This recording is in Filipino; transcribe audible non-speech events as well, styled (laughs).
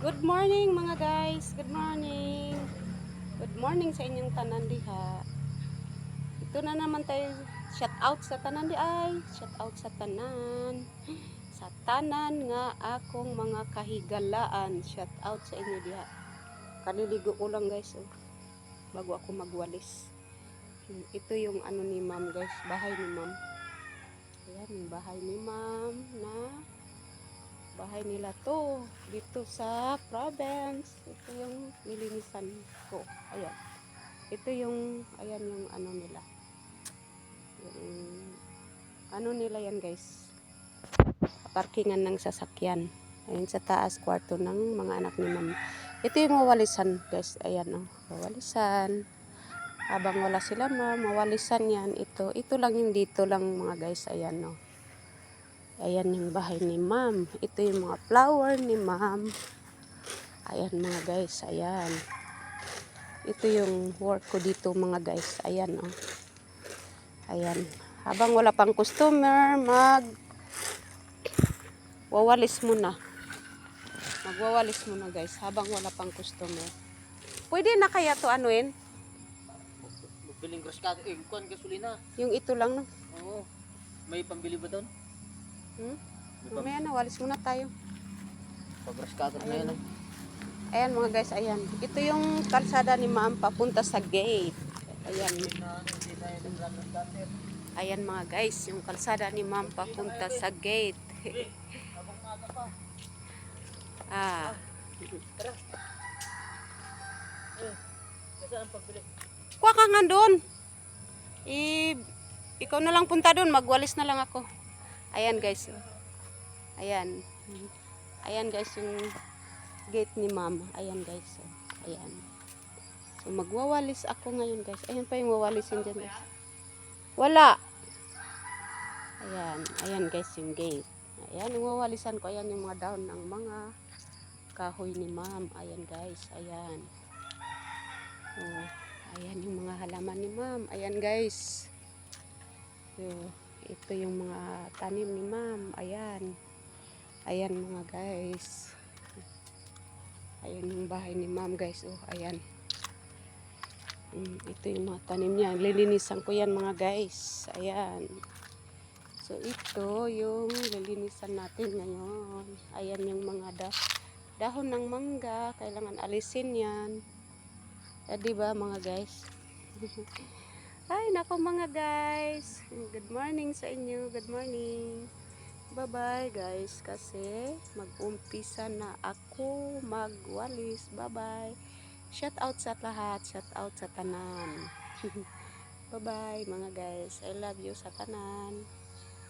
Good morning mga guys. Good morning. Good morning sa inyong tanan diha. Ito na naman tayo. Shout out sa tanan di ay. Shout out sa tanan. Sa tanan nga akong mga kahigalaan. Shout out sa inyo diha. Kaliligo ko lang guys. Oh. Bago ako magwalis. Ito yung ano ni ma'am guys. Bahay ni ma'am. Ayan, yung bahay ni ma'am na bahay nila to dito sa province. Ito yung nilinisan ko. Ayan. Ito yung ayan yung ano nila. Yung ano nila yan guys. Parkingan ng sasakyan. Ayan sa taas kwarto ng mga anak ni ma'am. Ito yung mawalisan guys. Ayan oh. Mawalisan. Habang wala sila ma mawalisan yan. Ito ito lang yung dito lang mga guys. Ayan oh Ayan yung bahay ni ma'am. Ito yung mga flower ni ma'am. Ayan mga guys, ayan. Ito yung work ko dito mga guys. Ayan oh. Ayan. Habang wala pang customer, mag wawalis muna. Magwawalis muna guys habang wala pang customer. Pwede na kaya to anuin? Magbiling grass ka, eh, gasolina. Yung ito lang no? Oo. May pambili ba doon? Hmm? Mamaya na, walis muna tayo. pag grass cutter na yun. ah. Ayan mga guys, ayan. Ito yung kalsada ni ma'am papunta sa gate. Ayan. Ayan mga guys, yung kalsada ni ma'am papunta sa gate. (laughs) Ah, Tara. Eh, ang pagbili. kuha ka nga doon. I, ikaw na lang punta doon, magwalis na lang ako. Ayan guys. Ayan. Ayan guys yung gate ni ma'am. Ayan guys. Ayan. So magwawalis ako ngayon guys. Ayan pa yung wawalisin dyan guys. Wala. Ayan. Ayan guys yung gate. Ayan yung wawalisan ko. Ayan yung mga down ng mga kahoy ni ma'am. Ayan guys. Ayan. Oh, ayan yung mga halaman ni ma'am. Ayan guys. So, ito yung mga tanim ni ma'am. Ayan. Ayan mga guys. Ayan yung bahay ni ma'am guys. Oh, ayan. Mm, ito yung mga tanim niya. Lilinisan ko yan mga guys. Ayan. So, ito yung lilinisan natin ngayon. Ayan yung mga da dahon ng mangga. Kailangan alisin yan. Ah, di ba mga guys? (laughs) Ay, nako mga guys. Good morning sa inyo. Good morning. Bye-bye guys. Kasi mag-umpisa na ako magwalis. Bye-bye. Shout out sa lahat. Shout out sa tanan. (laughs) Bye-bye mga guys. I love you sa tanan.